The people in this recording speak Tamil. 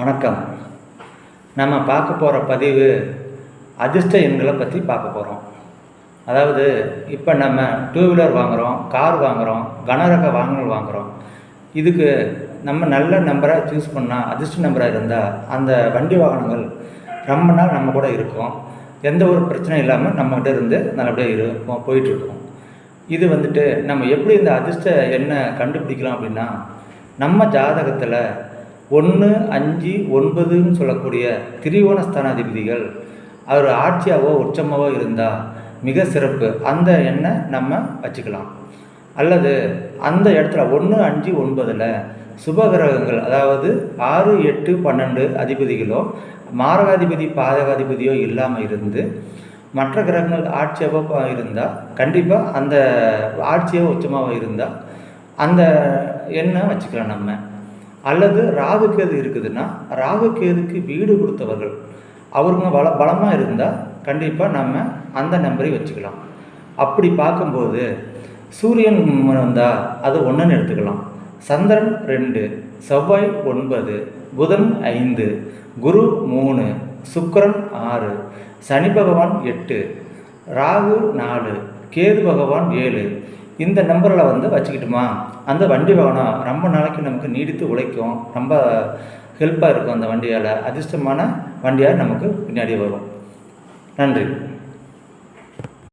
வணக்கம். நம்ம பார்க்க போகிற பதிவு அதிர்ஷ்ட எண்களை பற்றி பார்க்க போகிறோம் அதாவது இப்போ நம்ம டூ வீலர் வாங்குகிறோம் கார் வாங்குகிறோம் கனரக வாகனங்கள் வாங்குகிறோம் இதுக்கு நம்ம நல்ல நம்பரை சூஸ் பண்ணால் அதிர்ஷ்ட நம்பராக இருந்தால் அந்த வண்டி வாகனங்கள் ரொம்ப நாள் நம்ம கூட இருக்கும். எந்த ஒரு பிரச்சனையும் இல்லாமல் நம்மகிட்ட இருந்து நல்லபடியாக இருக்கும் போயிட்டுருக்கோம். இது வந்துட்டு நம்ம எப்படி இந்த அதிர்ஷ்ட எண்ணை கண்டுபிடிக்கலாம் அப்படின்னா நம்ம ஜாதகத்தில் ஒன்று அஞ்சு ஒன்பதுன்னு சொல்லக்கூடிய திரிகோண ஸ்தானாதிபதிகள் அவர் ஆட்சியாவோ உச்சமாவோ இருந்தால் மிக சிறப்பு. அந்த எண்ணை நம்ம வச்சுக்கலாம். அல்லது அந்த இடத்துல ஒன்று அஞ்சு ஒன்பதில் சுபகிரகங்கள் அதாவது ஆறு எட்டு பன்னெண்டு அதிபதிகளோ மாரகாதிபதி பாதகாதிபதியோ இல்லாமல் இருந்து மற்ற கிரகங்கள் ஆட்சியாவோ இருந்தால் கண்டிப்பாக அந்த ஆட்சியோ உச்சமாக இருந்தால் அந்த எண்ணை வச்சுக்கலாம் நம்ம. அல்லது ராகு கேது இருக்குதுன்னா ராகு கேதுக்கு வீடு கொடுத்தவர்கள். அவருங்க பல பலமாக இருந்தால் கண்டிப்பாக நம்ம அந்த நம்பரை வச்சுக்கலாம். அப்படி பார்க்கும்போது சூரியன் வந்தால் அது ஒன்றுன்னு எடுத்துக்கலாம். சந்திரன் ரெண்டு செவ்வாய் ஒன்பது புதன் ஐந்து குரு மூணு சுக்கரன் ஆறு சனி பகவான் எட்டு ராகு நாலு கேது பகவான் ஏழு இந்த நம்பரில் வந்து வச்சுக்கிட்டுமா? அந்த வண்டி வாகனம் ரொம்ப நாளைக்கு நமக்கு நீடித்து உழைக்கும். ரொம்ப ஹெல்ப்பாக இருக்கும் அந்த வண்டியால். அதிர்ஷ்டமான வண்டியாக நமக்கு பின்னாடி வரும். நன்றி.